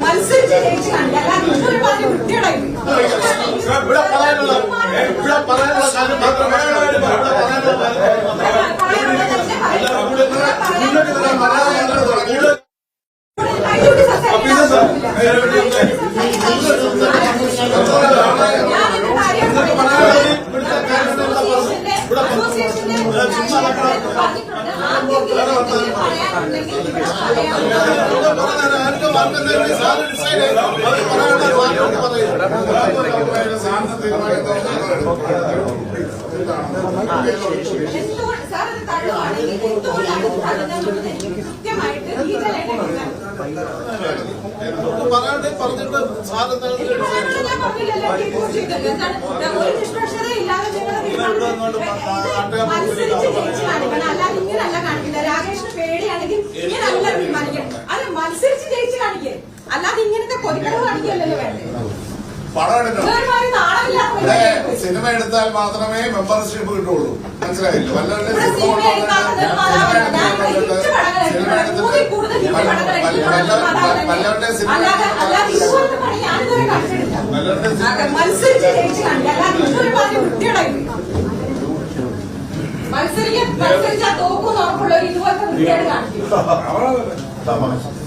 മത്സരിച്ച് ജയിച്ചു കണ്ടല്ല നിങ്ങളൊരു പാർട്ടി വിട്ടിടായി ഇവിടെ പറയാനുള്ള ഇവിടെ പറയാനുള്ള കാര്യം മാത്രമേ പറയാനുള്ള പറയാണ്ട് പറഞ്ഞിട്ട് സാധനങ്ങൾ അല്ലെങ്കിൽ ഇങ്ങനെ അല്ല മത്സരിച്ച് ജയിച്ച് കാണിക്കേ. അല്ലാതെ ഇങ്ങനത്തെ പൊതുക്കടവ് കാണിക്കല്ലോ വേണ്ടത്. സിനിമ എടുത്താൽ മാത്രമേ മെമ്പർഷിപ്പ് കിട്ടുള്ളൂ. മനസ്സിലായില്ല? വല്ലവരുടെ സിനിമ എടുത്തിട്ട് വല്ലവരുടെ സിനിമ മത്സരിച്ചാൽ തോക്കുന്ന് ഉറപ്പുള്ളവർ ഇതുപോലത്തെ വൃത്തിയായിട്ട് കാണിക്കും